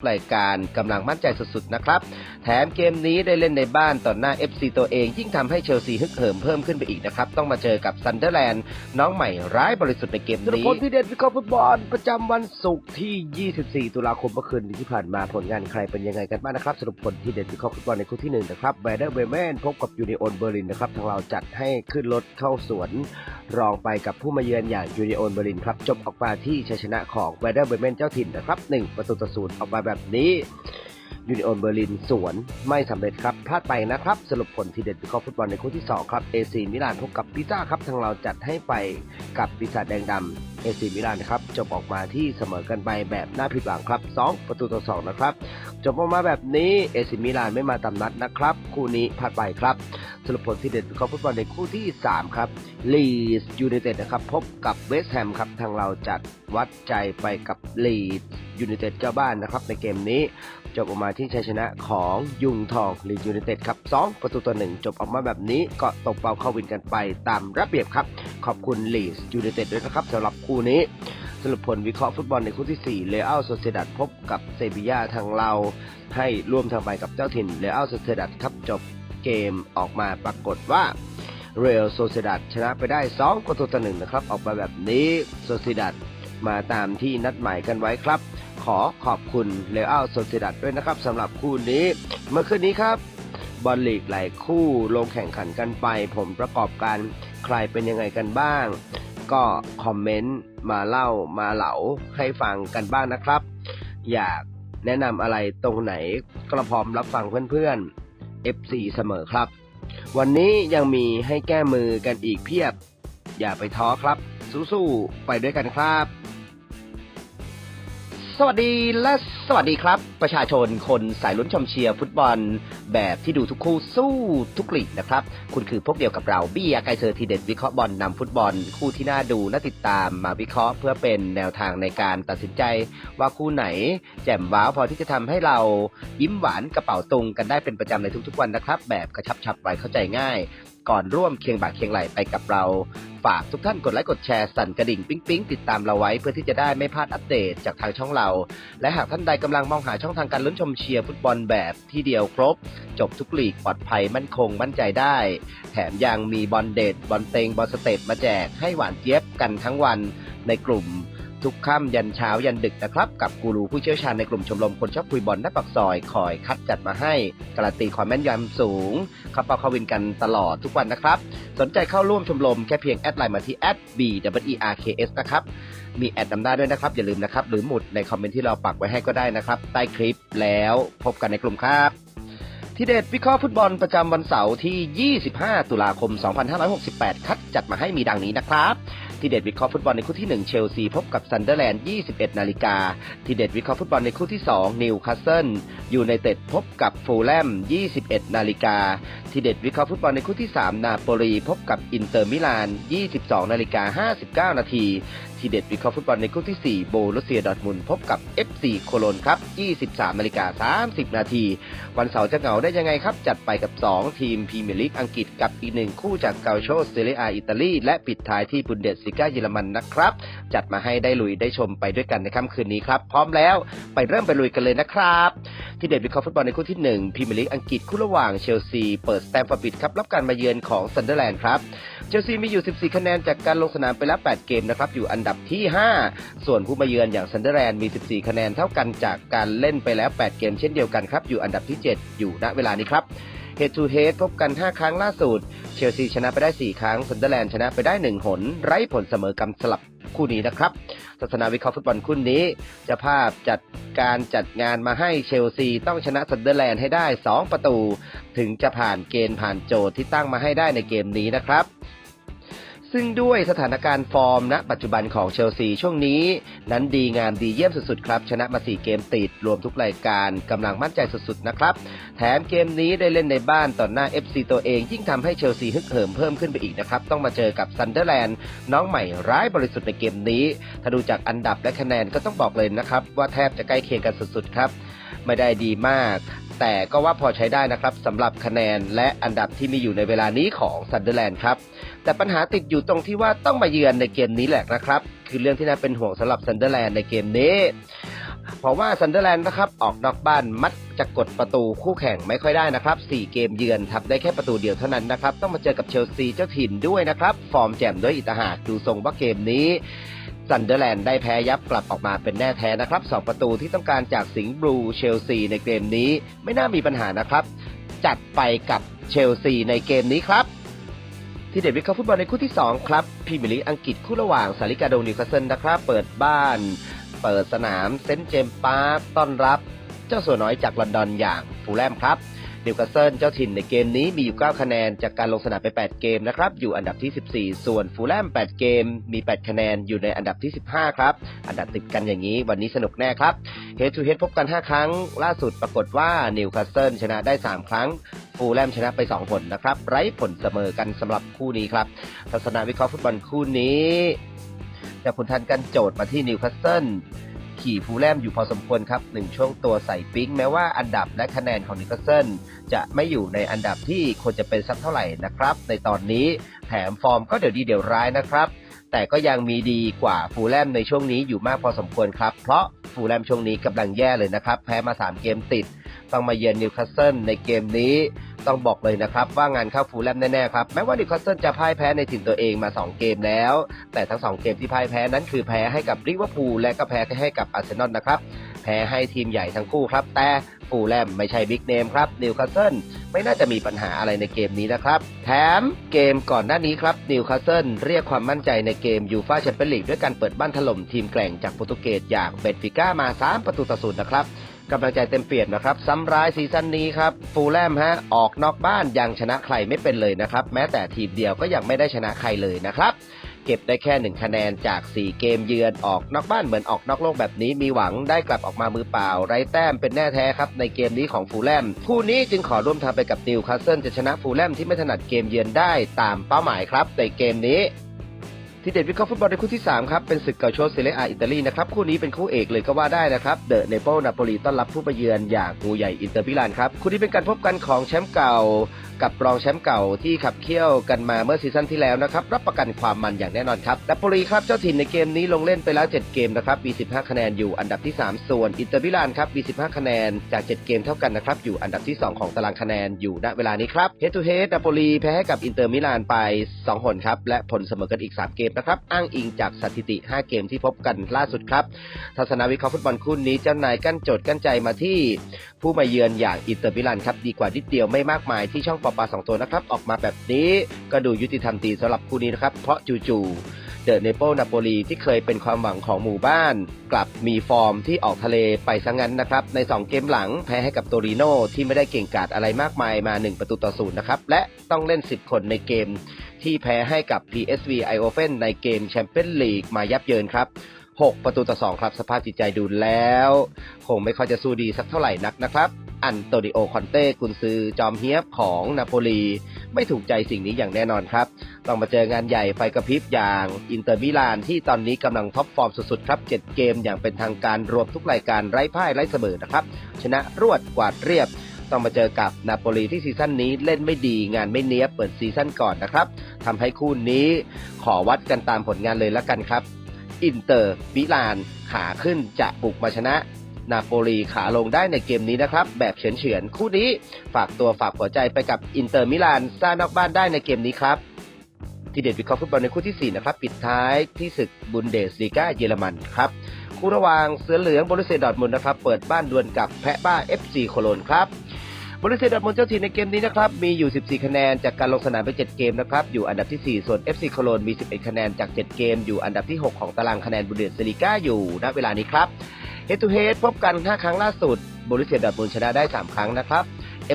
รายการกำลังมั่นใจสุดๆนะครับ แถมเกมนี้ได้เล่นในบ้านต่อหน้า FC ตัวเอง ยิ่งทำให้เชลซีฮึกเหิมเพิ่มขึ้นไปอีกนะครับ ต้องมาเจอกับซันเดอร์แลนด์น้องใหม่ร้ายบริสุทธิ์ในเกมนี้ผลที่เด็ดวิเคราะห์ฟุตบอลประจำวันศุกร์ที่ 24 ตุลาคมเมื่อคืนที่ผ่านมาผลงานใครเป็นยังไงกันบ้างนะครับ สรุปผลที่เด็ดวิเคราะห์ฟุตบอลในคู่ที่หนึ่งนะครับแวเดอร์เบรเมนพบกับยูเนิโอนเบอร์ลินนะครับทางเราจัดให้ขึ้นรถเข้าสวน รองไปกับผู้มาเยือนอย่างยูนิโอนเบอร์ลินครับ จบออกมาที่ชัยชนะของเวเดอร์เบรเมนเจ้าถิ่นนะครับหนึ่งประตูต่อศูนย์ออกมาแบบนี้ยูนิโอนเบอร์ลินสวนไม่สำเร็จครับพลาดไปนะครับ สรุปผลทีเด็ดวิเคราะห์ฟุตบอลในคู่ที่ 2 ครับเอซีมิลานพบกับพิซ่าครับทางเราจัดให้ไปกับปีศาจแดงดำเอซีมิลานครับจบออกมาที่เสมอกันไปแบบน่าผิดหวังครับ 2 ประตูต่อ 2 นะครับ จบออกมาแบบนี้เอซีมิลานไม่มาตามนัดนะครับ คู่นี้พลาดไปครับสรุปผลที่เด็ดวิเคราะห์ฟุตบอลในคู่ที่ 3 ครับลีสยูไนเต็ดนะครับ พบกับเวสต์แฮมครับ ทางเราจัดวัดใจไปกับลีสยูไนเต็ดเจ้าบ้านนะครับ ในเกมนี้จบออกมาที่ชัยชนะของยุงทองลีดยูไนเต็ดครับ2ประตูต่อหนึ่งจบออกมาแบบนี้ก็ตบเป้าเข้าวินกันไปตามระเบียบครับ ขอบคุณลีสยูไนเต็ดด้วยนะครับสำหรับคู่นี้สรุปผลวิเคราะห์ฟุตบอลในคู่ที่ 4 เลอัลโซเซดัดพบกับเซบียาทางเราให้ร่วมทางไปกับเจ้าถิ่นเลอัลโซเซดัดครับจบเกมออกมาปรากฏว่าเรอัลโซเซดัดชนะไปได้ 2 ประตูต่อหนึ่งนะครับ ออกมาแบบนี้โซเซดัดมาตามที่นัดหมายกันไว้ครับ ขอขอบคุณเลอัลโซเซดัดด้วยนะครับสำหรับคู่นี้ เมื่อคืนนี้ครับบอลลีกหลายคู่ลงแข่งขันกันไป ผมประกอบการใครเป็นยังไงกันบ้าง ก็คอมเมนต์มาเล่ามาเหลาให้ฟังกันบ้างนะครับ อยากแนะนำอะไรตรงไหนก็พร้อมรับฟังเพื่อนๆ FC เสมอครับ วันนี้ยังมีให้แก้มือกันอีกเพียบ อย่าไปท้อครับ สู้ๆไปด้วยกันครับ สวัสดีและสวัสดีครับ ประชาชนคนสายลุ้นชมเชียร์ฟุตบอล แบบที่ดูทุกคู่สู้ทุกลีกนะครับ คุณคือพวกเดียวกับเราเบียไกเซอร์ทีเด็ดวิเคราะห์บอลนำฟุตบอล คู่ที่น่าดูน่าติดตามมาวิเคราะห์เพื่อเป็นแนวทางในการตัดสินใจ ว่าคู่ไหน แจ่มว้าวพอที่จะทำให้เรายิ้มหวานกระเป๋าตุงกันได้เป็นประจำในทุกๆวันนะครับ แบบกระชับฉับไวเข้าใจง่าย ก่อนร่วมเคียงบ่าเคียงไหลไปกับเรา ฝากทุกท่านกดไลค์กดแชร์สั่นกระดิ่งปิ๊งปิ๊งติดตามเราไว้เพื่อที่จะได้ไม่พลาดอัปเดตจากทางช่องเรา และหากท่านใดกำลังมองหาช่องทางการลุ้นชมเชียร์ฟุตบอลแบบที่เดียวครบ จบทุกลีกปลอดภัยมั่นคงมั่นใจได้ แถมยังมีบอลเดทบอลเตงบอลสเตทมาแจกให้หวานเจี๊ยบกันทั้งวันในกลุ่ม ทุกค่ำยันเช้ายันดึกนะครับ กับกูรูผู้เชี่ยวชาญในกลุ่มชมรมคนชอบคุยบอลหน้าปากซอย คอยคัดจัดมาให้การันตีความแม่นยำสูงขับเป้าขาวินกันตลอดทุกวันนะครับ สนใจเข้าร่วมชมรมแค่เพียงแอดไลน์มาที่ b w e r k s นะครับมีแอดนำหน้าด้วยนะครับ อย่าลืมนะครับ หรือหมุดในคอมเมนต์ที่เราปักไว้ให้ก็ได้นะครับ ใต้คลิปแล้วพบกันในกลุ่มครับทีเด็ดวิเคราะห์ฟุตบอลประจำวันเสาร์ที่ 25 ตุลาคม 2568 คัดจัดมาให้มีดังนี้นะครับ ที่เด็ดวิเคราะห์ฟุตบอลในคู่ที่ 1 เชลซีพบกับซันเดอร์แลนด์ 21 นาฬิกา ที่เด็ดวิเคราะห์ฟุตบอลในคู่ที่ 2 นิวคาสเซิลยูไนเต็ดพบกับฟูลแลม 21 นาฬิกา ที่เด็ดวิเคราะห์ฟุตบอลในคู่ที่ 3 นาโปลีพบกับอินเตอร์มิลาน 22 นาฬิกา 59 นาที ทีเด็ดวิเคราะห์ฟุตบอลในคู่ที่ 4 โบลูเซียดอทมุนพบกับ FC โคโลนครับ 23นาฬิกา30 นาที วันเสาร์จะเหงาได้ยังไงครับ จัดไปกับ 2 ทีมพรีเมียร์ลีกอังกฤษกับอีกหนึ่งคู่จากเกาโชเซเรียอาอิตาลี และปิดท้ายที่บุนเดสซิก้าเยอรมันนะครับ จัดมาให้ได้ลุยได้ชมไปด้วยกันในค่ำคืนนี้ครับ พร้อมแล้วไปเริ่มไปลุยกันเลยนะครับ ทีเด็ดวิเคราะห์ฟุตบอลในคู่ที่1พรีเมียร์ลีกอังกฤษคู่ระหว่างเชลซีเปิดสแตมฟอร์ดบิดครับรับการมาเยือนของซันเดอร์แลนด์ครับเชลซีมีอยู่ 14 คะแนนจากการลงสนามไปแล้ว 8 เกมนะครับ อยู่อันดับที่ 5 ส่วนผู้มาเยือนอย่างซันเดอร์แลนด์มี 14 คะแนนเท่ากันจากการเล่นไปแล้ว 8 เกมเช่นเดียวกันครับ อยู่อันดับที่ 7 อยู่ณเวลานี้ครับเฮดทูเฮดพบกัน 5 ครั้งล่าสุด เชลซีชนะไปได้ 4 ครั้งซันเดอร์แลนด์ชนะไปได้ 1 หน ไร้ผลเสมอกำสลับ คู่นี้นะครับศาสนาวิเคราะห์ฟุตบอลคู่นี้จะภาพจัดการจัดงานมาให้เชลซีต้องชนะสันเดอร์แลนด์ให้ได้ 2 ประตู ถึงจะผ่านเกณฑ์ผ่านโจทย์ที่ตั้งมาให้ได้ในเกมนี้นะครับ ซึ่งด้วยสถานการณ์ฟอร์มณปัจจุบันของเชลซีช่วงนี้ นั้นดีงามดีเยี่ยมสุดๆครับ ชนะมา 4 เกมติด รวมทุกรายการกำลังมั่นใจสุดๆนะครับ แถมเกมนี้ได้เล่นในบ้านต่อหน้า FC ตัวเอง ยิ่งทำให้เชลซีฮึกเหิมเพิ่มขึ้นไปอีกนะครับ ต้องมาเจอกับซันเดอร์แลนด์น้องใหม่ร้ายบริสุทธิ์ในเกมนี้ ถ้าดูจากอันดับและคะแนนก็ต้องบอกเลยนะครับ ว่าแทบจะใกล้เคียงกันสุดๆครับไม่ได้ดีมาก แต่ก็ว่าพอใช้ได้นะครับสำหรับคะแนนและอันดับที่มีอยู่ในเวลานี้ของซันเดอร์แลนด์ครับ แต่ปัญหาติดอยู่ตรงที่ว่าต้องมาเยือนในเกมนี้แหละนะครับ คือเรื่องที่น่าเป็นห่วงสำหรับซันเดอร์แลนด์ในเกมนี้เพราะว่าซันเดอร์แลนด์นะครับออกนอกบ้านมักจะกดประตูคู่แข่งไม่ค่อยได้นะครับ 4 เกมเยือนทำได้แค่ประตูเดียวเท่านั้นนะครับ ต้องมาเจอกับเชลซีเจ้าถิ่นด้วยนะครับ ฟอร์มแจ่มด้วยอิตาหากดูทรงว่าเกมนี้ ซันเดอร์แลนด์ได้แพ้ยับกลับออกมาเป็นแน่แท้นะครับ2ประตูที่ต้องการจากสิงห์บลูเชลซีในเกมนี้ไม่น่ามีปัญหานะครับ จัดไปกับเชลซีในเกมนี้ครับที่เด็ดวิเคราะห์ฟุตบอลในคู่ที่ 2 ครับพรีเมียร์ลีกอังกฤษคู่ระหว่างสาริกาโดนิวคาสเซิลนะครับ เปิดบ้าน เปิดสนามเซนต์เจมส์พาร์คต้อนรับ เจ้าสัวน้อยจากลอนดอนอย่างฟูลแลมครับ นิวคาสเซิลเจ้าถิ่นในเกมนี้มีอยู่ 9 คะแนน จากการลงสนามไป 8 เกมนะครับอยู่อันดับที่ 14 ส่วนฟูลแลม 8 เกม มี 8 คะแนนอยู่ในอันดับที่ 15 ครับ อันดับติดกันอย่างนี้วันนี้สนุกแน่ครับเฮดทูเฮดพบกัน 5 ครั้ง ล่าสุดปรากฏว่านิวคาสเซิลชนะได้ 3 ครั้งฟูลแลมชนะไป 2 ผลนะครับ ไร้ผลเสมอกันสำหรับคู่นี้ครับทัศนาวิเคราะห์ฟุตบอลคู่นี้จากคุณทันกันโจทย์มาที่นิวคาสเซิล ขี่ฟูลแลมอยู่พอสมควรครับหนึ่งช่วงตัวใส่ปิ๊งแม้ว่าอันดับและคะแนนของนิวคาสเซิลจะไม่อยู่ในอันดับที่ควรจะเป็นสักเท่าไหร่นะครับ ในตอนนี้แถมฟอร์มก็เดี๋ยวดีเดี๋ยวร้ายนะครับ แต่ก็ยังมีดีกว่าฟูลแลมในช่วงนี้อยู่มากพอสมควรครับ เพราะฟูลแลมช่วงนี้กำลังแย่เลยนะครับ แพ้มา 3 เกมติด ต้องมาเยือนนิวคาสเซิลในเกมนี้ ต้องบอกเลยนะครับว่างานเข้าฟูลแลมแน่ๆครับแม้ว่านิวคาสเซิลจะพ่ายแพ้ในถิ่นตัวเองมา 2 เกมแล้ว แต่ทั้ง 2 เกมที่พ่ายแพ้นั้นคือแพ้ให้กับลิเวอร์พูลและก็แพ้ให้กับอาร์เซนอลนะครับแพ้ให้ทีมใหญ่ทั้งคู่ครับ แต่ฟูลแลมไม่ใช่บิ๊กเนมครับนิวคาสเซิลไม่น่าจะมีปัญหาอะไรในเกมนี้นะครับ แถมเกมก่อนหน้านี้ครับนิวคาสเซิลเรียกความมั่นใจในเกมยูฟาแชมเปี้ยนลีกด้วยการเปิดบ้านถล่มทีมแกร่งจากโปรตุเกสอย่างเบนฟิก้ามา 3 ประตูต่อศูนย์นะครับ กำลังใจเต็มเปี่ยมนะครับซ้ำร้ายซีซั่นนี้ครับฟูลแลมฮะออกนอกบ้านยังชนะใครไม่เป็นเลยนะครับ แม้แต่ทีมเดียวก็ยังไม่ได้ชนะใครเลยนะครับ เก็บได้แค่หนึ่งคะแนนจาก 4 เกมเยือนออกนอกบ้านเหมือนออกนอกโลกแบบนี้ มีหวังได้กลับออกมามือเปล่า ไร้แต้มเป็นแน่แท้ครับในเกมนี้ของฟูลแลมคู่นี้จึงขอร่วมทำไปกับนิวคาสเซิลจะชนะฟูลแลมที่ไม่ถนัดเกมเยือนได้ตามเป้าหมายครับในเกมนี้ ที่เด็ดวิเคราะห์ฟุตบอลในคู่ที่ 3 ครับ เป็นศึกเกาโชเซเลอาอิตาลีนะครับ คู่นี้เป็นคู่เอกเลยก็ว่าได้นะครับ เดอะเนเปิลนาโปลีต้อนรับผู้ไปเยือนอย่างงูใหญ่อินเตอร์มิลานครับ คู่นี้เป็นการพบกันของแชมป์เก่า กับรองแชมป์เก่าที่ขับเคี่ยวกันมาเมื่อซีซั่นที่แล้วนะครับ รับประกันความมันอย่างแน่นอนครับนาโปลีครับเจ้าถิ่นในเกมนี้ลงเล่นไปแล้ว 7 เกมนะครับมี 15 คะแนนอยู่อันดับที่ 3 ส่วนอินเตอร์มิลานครับมี 15 คะแนนจาก 7 เกมเท่ากันนะครับอยู่อันดับที่ 2 ของตารางคะแนนอยู่ณเวลานี้ครับเฮดทูเฮดาโปลีแพ้ให้กับอินเตอร์มิลานไป 2 หนครับและผลเสมอกันอีก 3 เกมนะครับอ้างอิงจากสถิติ 5 เกมที่พบกันล่าสุดครับทัศนวิเคราะห์ฟุตบอลคู่นี้เจ้านายกั้นโจทย์กั้นใจมาที่ ผู้มาเยือนอย่างอินเตอร์มิลานครับดีกว่านิดเดียวไม่มากมายที่ช่องปอปาสองตัวนะครับ ออกมาแบบนี้ก็ดูยุติธรรมดีสำหรับคู่นี้นะครับ เพราะจู่ๆเดอะเนโปนาโปลีที่เคยเป็นความหวังของหมู่บ้าน กลับมีฟอร์มที่ออกทะเลไปซะงั้นนะครับ ใน 2 เกมหลังแพ้ให้กับโตริโนที่ไม่ได้เก่งกาจอะไรมากมายมา 1 ประตูต่อศูนย์นะครับ และต้องเล่น 10 คนในเกม ที่แพ้ให้กับ PSV i o f e n ในเกมแชมเปี้ยนลีกมายับเยินครับ6 ประตูต่อ 2 ครับ สภาพจิตใจดูแล้ว คงไม่ค่อยจะสู้ดีสักเท่าไหร่นักนะครับ อันโตนิโอคอนเต้กุนซือจอมเฮียบของนาโปลี ไม่ถูกใจสิ่งนี้อย่างแน่นอนครับ ต้องมาเจองานใหญ่ไฟกระพริบอย่างอินเตอร์มิลานที่ตอนนี้กำลังท็อปฟอร์มสุดๆครับ 7 เกมอย่างเป็นทางการรวมทุกรายการไร้พ่ายไร้เสมอนะครับ ชนะรวดกวาดเรียบต้องมาเจอกับนาโปลีที่ซีซั่นนี้เล่นไม่ดีงานไม่เนี้ยบเปิดซีซั่นก่อนนะครับทำให้คู่นี้ขอวัดกันตามผลงานเลยละกันครับ อินเตอร์มิลานขาขึ้นจะบุกมาชนะ นาโปลีขาลงได้ในเกมนี้นะครับ แบบเฉือนเฉือนๆคู่นี้ฝากตัวฝากหัวใจไปกับอินเตอร์มิลานซ่านอกบ้านได้ในเกมนี้ครับ ทีเด็ดวิเคราะห์ฟุตบอลในคู่ที่ 4 นะครับ ปิดท้ายที่ศึกบุนเดสลีกาเยอรมันครับคู่ระหว่างเสือเหลืองบรุเซดอร์มุนนะครับ เปิดบ้านดวลกับแพะบ้า FC โคโลนครับบรุเซดอร์มุนเจ้าถิ่นในเกมนี้นะครับมีอยู่ 14 คะแนนจากการลงสนามไป 7 เกมนะครับอยู่อันดับที่ 4 ส่วน FC โคโลนมี 11 คะแนนจาก 7 เกม อยู่อันดับที่ 6 ของตารางคะแนนบุนเดสลีกาอยู่ณเวลานี้ครับ เฮดทูเฮดพบกัน 5 ครั้งล่าสุดบรุเซียดอร์ทมุนด์ชนะได้ 3 ครั้งนะครับ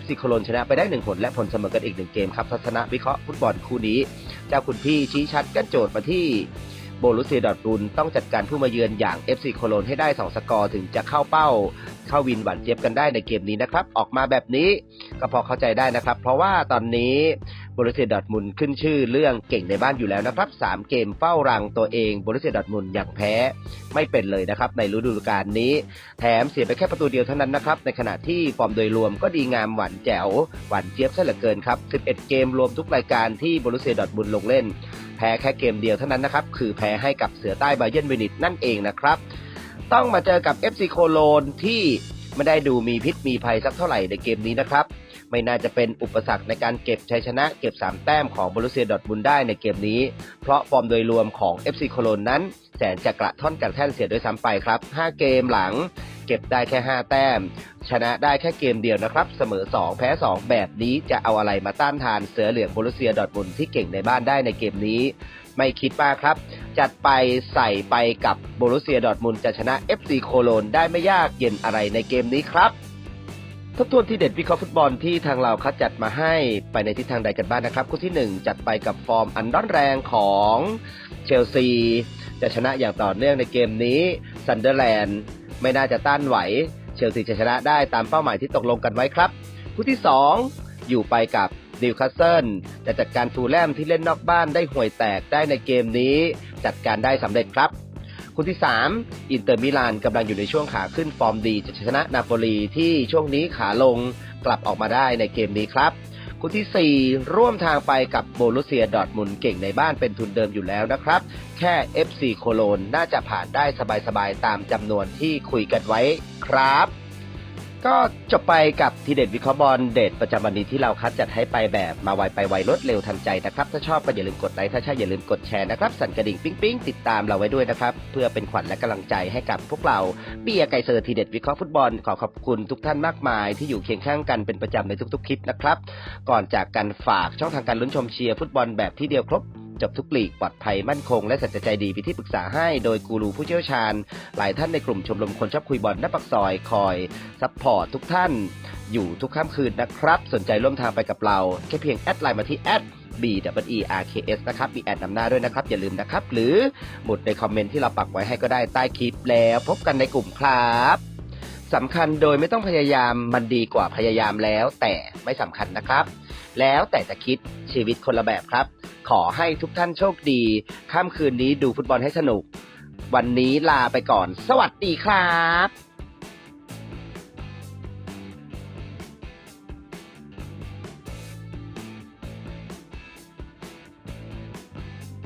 FC โคโลนชนะไปได้1ผลและผลเสมอกันอีก 1 เกมครับทัศนะวิเคราะห์ฟุตบอลคู่นี้ เจ้าคุณพี่ชี้ชัดกันโจทย์มาที่โบรุเซียดอทมุนด์ต้องจัดการผู้มาเยือนอย่าง FC โคโลนให้ได้ 2 สกอร์ถึงจะเข้าเป้า เข้าวินหวานเจี๊ยบกันได้ในเกมนี้นะครับ ออกมาแบบนี้ก็พอเข้าใจได้นะครับ เพราะว่าตอนนี้บรุเซียดอทมุนขึ้นชื่อเรื่องเก่งในบ้านอยู่แล้วนะครับ 3 เกมเฝ้ารังตัวเองบรุเซียดอทมุนด์ยังแพ้ไม่เป็นเลยนะครับ ในฤดูกาลนี้ แถมเสียไปแค่ประตูเดียวเท่านั้นนะครับ ในขณะที่ฟอร์มโดยรวมก็ดีงามหวานแจ๋วหวานเจี๊ยบซะเหลือเกินครับ 11 เกมรวมทุกรายการที่บรุเซียดอทมุนลงเล่น แพ้แค่เกมเดียวเท่านั้นนะครับคือแพ้ให้กับเสือใต้ไบเยนมิวนิกนั่นเองนะครับต้องมาเจอกับ FC โคโลนที่ไม่ได้ดูมีพิษมีภัยสักเท่าไหร่ในเกมนี้นะครับ ไม่น่าจะเป็นอุปสรรคในการเก็บชัยชนะเก็บ 3 แต้มของบรุเซียดอทบุนได้ในเกมนี้ เพราะฟอร์มโดยรวมของ FC โคโลนนั้น แสนจะกระท่อนกระแท่นเสียด้วยซ้ำไปครับ 5 เกมหลังเก็บได้แค่ 5 แต้ม ชนะได้แค่เกมเดียวนะครับ เสมอ 2 แพ้ 2 แบบนี้จะเอาอะไรมาต้านทานเสือเหลืองบรุเซียดอทบุนที่เก่งในบ้านได้ในเกมนี้ ไม่คิดมากครับ จัดไปใส่ไปกับบรุเซียดอทมุนจะชนะ FC โคโลนได้ไม่ยากเย็นอะไรในเกมนี้ครับ ทบทวนที่เด็ดวิเคราะห์ฟุตบอลที่ทางเราคัดจัดมาให้ไปในทิศทางใดกันบ้างนะครับ คู่ที่ 1 จัดไปกับฟอร์มอันร้อนแรงของเชลซี จะชนะอย่างต่อเนื่องในเกมนี้ซันเดอร์แลนด์ไม่น่าจะต้านไหว เชลซีจะชนะได้ตามเป้าหมายที่ตกลงกันไว้ครับ คู่ที่ 2 อยู่ไปกับดิวคาสเซิลจะจัดการฟูลแลมที่เล่นนอกบ้านได้ห่วยแตกได้ในเกมนี้ จัดการได้สำเร็จครับ คู่ที่ 3 อินเตอร์มิลานกำลังอยู่ในช่วงขาขึ้นฟอร์มดีจะชนะนาโปลีที่ช่วงนี้ขาลงกลับออกมาได้ในเกมนี้ครับคู่ทีสี่ 4 ร่วมทางไปกับโบลุเซียดอทมุนเก่งในบ้านเป็นทุนเดิมอยู่แล้วนะครับ แค่ FC โคโลนน่าจะผ่านได้สบายๆ ตามจำนวนที่คุยกันไว้ครับ ก็จบไปกับทีเด็ดวิเคราะห์บอลเด็ดประจำวันนี้ที่เราคัดจัดให้ไปแบบมาไวไปไวรวดเร็วทันใจนะครับ ถ้าชอบก็อย่าลืมกดไลค์ถ้าใช่อย่าลืมกดแชร์นะครับ สั่นกระดิ่งปิ๊งปิ๊งติดตามเราไว้ด้วยนะครับ เพื่อเป็นขวัญและกำลังใจให้กับพวกเราเบียร์ไกเซอร์ทีเด็ดวิเคราะห์ฟุตบอลขอขอบคุณทุกท่านมากมาย ที่อยู่เคียงข้างกันเป็นประจำในทุกๆคลิปนะครับก่อนจากกันฝากช่องทางการลุ้นชมเชียร์ฟุตบอลแบบที่เดียวครบ จบทุกปลีกปลอดภัยมั่นคงและสัจใจดีมีที่ปรึกษาให้โดยกูรูผู้เชี่ยวชาญ หลายท่านในกลุ่มชมรมคนชอบคุยบอลหน้าปักซอยคอยซัพพอร์ตทุกท่าน อยู่ทุกค่ำคืนนะครับ สนใจร่วมทางไปกับเรา แค่เพียงแอดไลน์มาที่แอด b w e r k s นะครับ มีแอดนำหน้าด้วยนะครับ อย่าลืมนะครับ หรือหมุดในคอมเมนต์ที่เราปักไว้ให้ก็ได้ใต้คลิปแล้วพบกันในกลุ่มครับสำคัญโดยไม่ต้องพยายามมันดีกว่าพยายามแล้ว แต่ไม่สำคัญนะครับ แล้วแต่จะคิดชีวิตคนละแบบครับ ขอให้ทุกท่านโชคดี ค่ำคืนนี้ดูฟุตบอลให้สนุก วันนี้ลาไปก่อน สวัสดีครับ